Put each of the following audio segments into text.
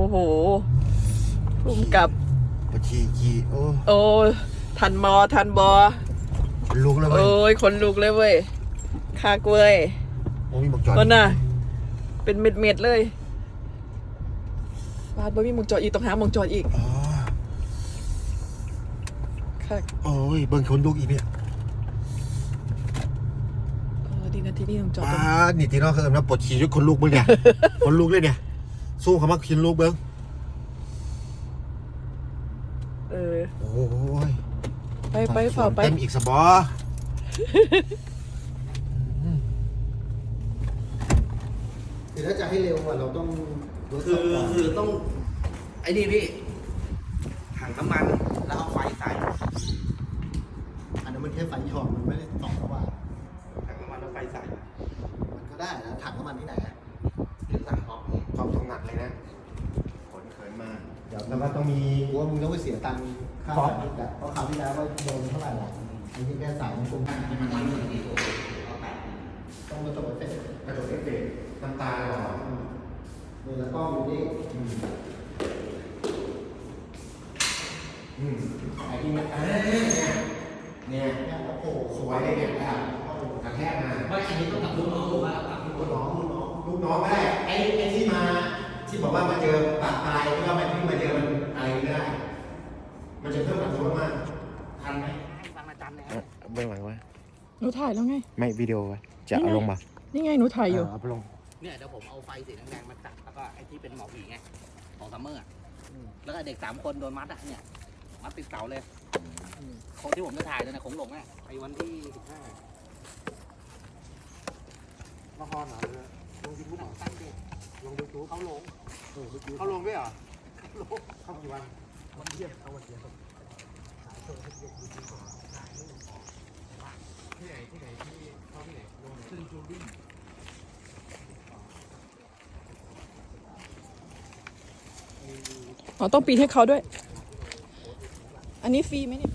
อ้โหภูมิกับปชีกีโอ้โอ้ทันมอทันบอลุกแล้วเว้ยโอ้ยคนลุกเลยเว้ยคากเว้ยโอ้มีบอกจอดคนน่ะ เป็นเม็ดเม็ดๆเลยบาดบ่มีหมองจอดอีกต้องหาหมองจอดอีกอ๋อค่ะโอ้ยเบิ่งคนลุกอีกเนี่ยเออดีนะที่นี่ต้องจอดป้าตรงดนี่ที่น้องเขาเอิ้นว่าปวดฉี่จนคนลุกเบิ่งเนี่ย คนลุกเลยเนี่ย สู้เขามากินลุกเบิ่งเออ โอ้ยไปไปเฝ้าไป เต็มอีกสบอคือถ้าจะให้เร็วกว่าเราต้องคือคือต้อง ไอ้นี่พี่ถังน้ำมันแล้วเอาไฟใส่อันนั้นมันแค่ไฟหยอดมันไม่ได้ตอกว่าถังน้ำมันแล้วไฟใส่มันก็ได้นะถังน้ำมันที่ไหนอะ หรือสั่งท็อป ความถนัดเลยนะขนเขินมา เดี๋ยวแล้ว ก็ต้องมี กูว่ามึงต้องไปเสียตังค์ค่าสายนิดอะเพราะคราวที่แล้วก็โดนเท่าไหร่หรอกไอ้ที่แค่สายมันคงต้องมาตกเอฟเฟกต์กระจกเอฟเฟกต์น้ำตาหรอเดี๋ยวแล้วก็ดูดิอืมไอ้ที่มันเอ้ยเนี่ยเนี่ยเนี่ยโอ้โหสวยเลยเนี่ยอะกระแทกมาไม่อันนี้ต้องกับลูกน้องหรือว่ากับลูกลูกน้องลูกน้องลูกน้องก็ได้ไอ้ไอ้ที่มา ที่บอกว่ามาเจอปากตายที่ว่ามันที่มาเจอมันอะ ไรไม่ได้ มันจะเพิ่มอัตรามากทันไหมให้ฟังอาจารย์นะครับเบื้องหลังวะหนูถ่ายแล้วไง ไม่วิดีโอวะจะเอาลงมานี่ไงหนูถ่ายอยู่เอาไปลงเนี่ยเดี๋ยวผมเอาไฟสีแดงๆมาจัดแล้วก็ไอ้ที่เป็นหมอผีไงของซัมเมอร์อะแล้วก็เด็กสามคนโดนมัดอะเนี่ยมัดติดเสาเลยคนที่ผมจะถ่ายเลยนะคงหลงอะไอ้วันที่สิบห้าละครเหรอลงยูทูบเหรอตั้งเด็กลงยูทูบเขาหลงเออเขาลงด้วยเหรอ เข้ากี่วันวันเดียวเอาวันเดียวที่ไหนที่ไหนที่เข้าที่ไหนลงซึ่งจูดิ้งอ๋อต้องปีนให้เขาด้วย อันนี้ฟรีไหมเนี่ย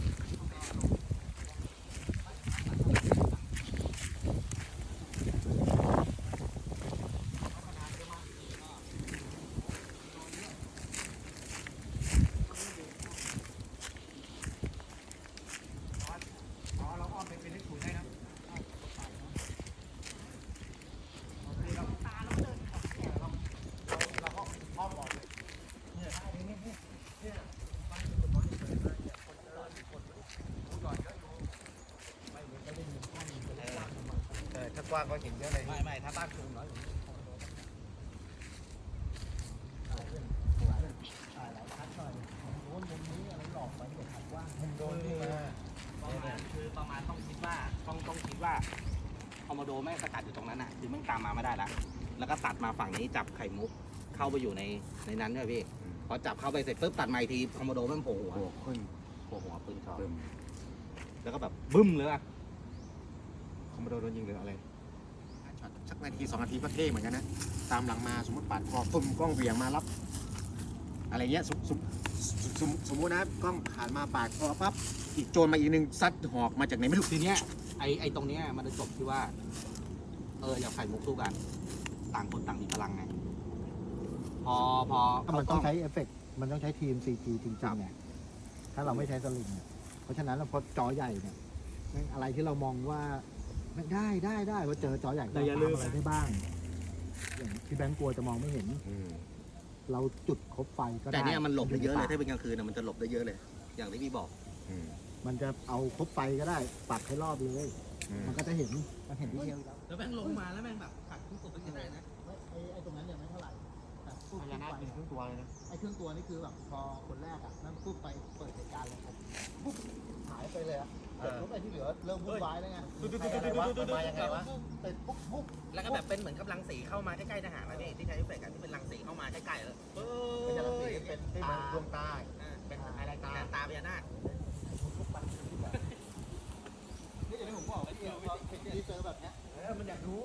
เออถ้าก ว้างก็เห็นเยอะเลยไม่ไม่ถ้าตั้งสูงน้อยโดนที่มาประมาณคือประมาณต้องคิดว่าต้องต้องคิดว่าคอมโมโดแม่งสกัดอยู่ตรงนั้นอะคือแม่งตามมาไม่ได้ละแล้วก็ตัดมาฝั่งนี้จับไข่มุกเข้าไปอยู่ในในนั้นใช่ไหมพี่พอจับเข้าไปเสร็จปุ๊บตัดมาอีกทีคอมโมโดแม่งโผล่หัวโอ้ขึ้นโผล่หัวปืนช็อตแล้วก็แบบบึ้มเลยอะคอมโมโดโดนยิงหรืออะไรช็อต สักนาทีสองนาทีก็เท่เหมือนกันนะตามหลังมาสมมติปาดคอฟึ่มกล้องเหวี่ยงมารับ อะไรเงี้ยสมสมสมสมมตินะกล้องผ่านมาปาดคอปั๊บอีกโจรมาอีกหนึ่งซัดหอกมาจากไหนไม่รู้ทีเนี้ยไอไอตรงเนี้ยมันจะจบที่ว่า เอออย่าไข่มุกสู้กัน ต่างคนต่างมีพลังไงพอพอถ้ามันต้องใช้เอฟเฟกต์มันต้องใช้ทีม CG จริงๆไงถ้าเราไม่ใช้สลิงเนี่ยเพราะฉะนั้นเราพอจอใหญ่เนี่ยแม่งอะไรที่เรามองว่าแม่ง ได้ได้ได้พอเจอจอใหญ่ก็ทำอะไรได้บ้างอย่างที่แบงค์กลัวจะมองไม่เห็น เราจุดคบไฟก็ได้แต่เนี้ยมันหลบได้เยอะเลยปากถ้าเป็นกลางคืนนะมันจะหลบได้เยอะเลย อย่างที่พี่บอก มันจะเอาคบไฟก็ได้ปักให้รอบเลย มันก็จะเห็นมันเห็นดีเทลอยู่แล้วแล้วแม่งลงมาแล้วแม่งแบบขัดทุกตัวก็ได้นะไอ้ไอ้ตรงนั้นยังไม่เท่าไหร่แต่ปุ๊บพญานาคเป็นครึ่งตัวเลยนะไอ้เครื่องตัวนี่คือแบบพอคนแรกอะนั่นปุ๊บไปเปิดเหตุการณ์เลยครับปุ๊บหายไปเลยอะ เสร็จปุ๊บไอ้ที่เหลือเริ่มวุ่นวายแล้วไงอะไรวะมันมายังไงวะเสร็จปุ๊บปุ๊บแล้วก็แบบเป็นเหมือนกับรังสีเข้ามาใกล้ๆทหารนะพี่ที่ใช้เอฟเฟกต์อะที่เป็นรังสีเข้ามาใกล้ๆแล้วเอเป็นอะไร้ยเป็นให้ตามันดวงตาอ่าเป็นอะไรตาแต่ตาพญานาคที่เจอแบบเนี้ยเออมันอยากรู้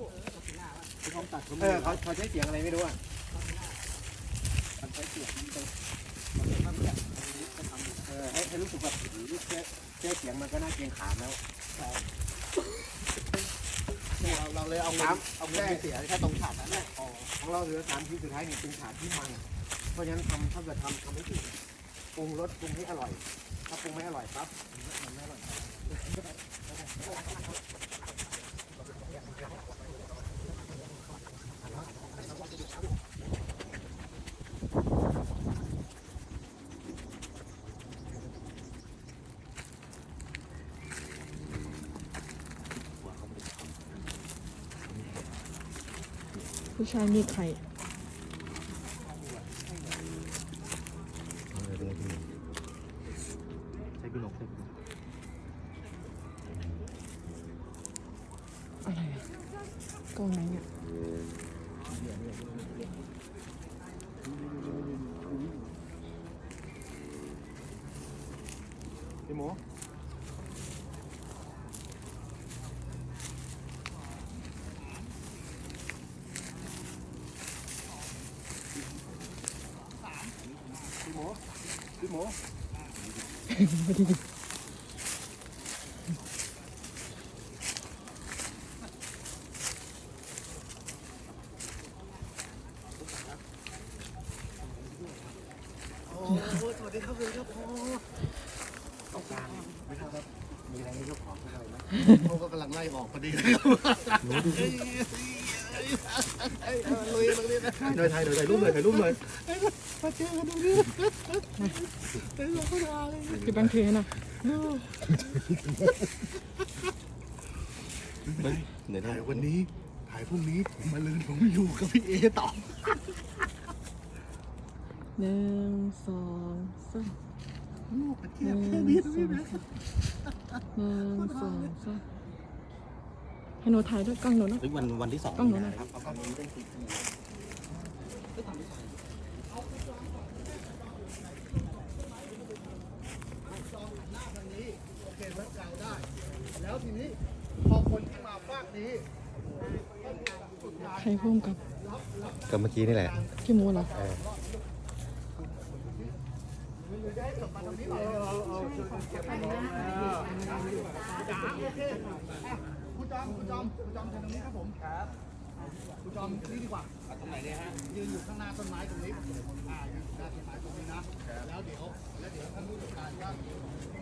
ที่เขาตัดเขาเออเขาเขาใช้เสียงอะไรไม่รู้อะมันใช้เสียงมันเป็น เออให้ให้ รู้สึกแบบแค่แค่เสียงมันก็น่าเกรงขามแล้วเราเราเลยเอาน้ำเอาเงินไปเสียแค่ตรงฉากนั้นแหละของเราเหลือสามทีสุดท้ายนี่เป็นฉากที่มัน เพราะฉะนั้นทำถ้าเกิดทำทำให้ถูกปรุงรสปรุงให้อร่อย ถ้าปรุงไม่อร่อยปั๊บมันไม่อร่อย ผู้ชายมีไข่ใช้พี่นกใช้พี่นกอะไรอะกล้องไหนเนี่ยพี่หมูพี่หมูพี่ หมูโอ้สวัสดีครับเลยครับพ่อต้องการไม่ทราบครับมีอะไรให้ยกของอะไรไหมเขาก็กำลังไล่ออกพอดีเลย ครับหนูดูลุยตรงนี้นะหน่อยถ่ายหน่อยถ่ายรูปหน่อยถ่ายรูปหน่อยมาเจอกันตรงนี้เป็นธรรมดาเลยคือบางเทน่ะเดี๋ยวถ่ายวันนี้ถ่ายพรุ่งนี้ผมมาลืนผมอยู่กับพี่เอต่อหนึ่งสองสามลูกกระหเจี๊ยนึ่บงแค่นี้สอพี่งนะสามหนึ่งสองสามให้หนูถ่ายด้วยกล้องหนูนะวันวันที่สองกล้องหนูนะครับ เอากล้องนี้เป็นสีโอเคเวิร์กเก่าได้ แล้วทีนี้พอคนที่มาฟากนี้ใครพุ่มกับก็เมื่อกี้นี่แหละพี่หมูเหรอคุณจอมคุณจอมคุณจอมเชิญตรงนี้ครับผมครับ คุณจอมนี่ดีกว่าตรงไหนเนี่ยฮะยืนอยู่ข้างหน้าต้นไม้ตรงนี้อ่ายืนอยู่หน้าต้นไม้ตรงนี้นะแล้วเดี๋ยวแล้วเดี๋ยวท่านผู้จัดการก็ว่า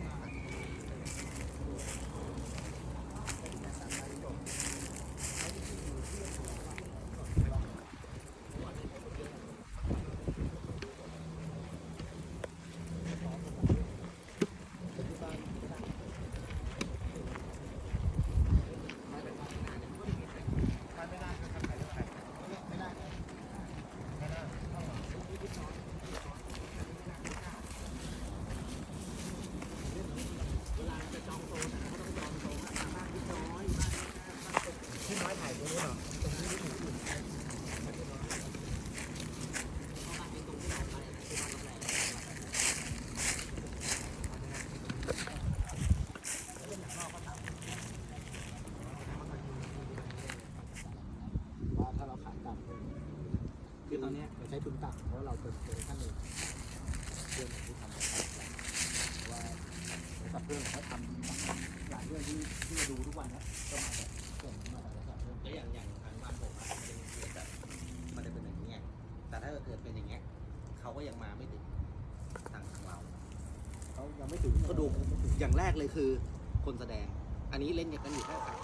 ถ้าเราขายต่ำคือตอนนี้เราใช้ทุนต่ำเพราะเราเป็นเป็นขั้นหนึ่งเรื่องที่ทำว่ากับเรื่องเขาทำหลายเรื่องที่ที่เราดูทุกวันนะก็มาจากส่วนมาจา กบริษัทเรื่อย่างอย่างทางบ้านผมอะมันจะมีเคสแบบมันจะเป็นอย่างนี้ยแต่ถ้าเกิดเป็นอย่างเงี้ยเขาก็ยังมาไม่ถึงทางของเราเขายังไม่ถึงก็ดูอย่างแรกเลยคือ คนแสดง อันนี้เล่นกันอยู่แค่สาม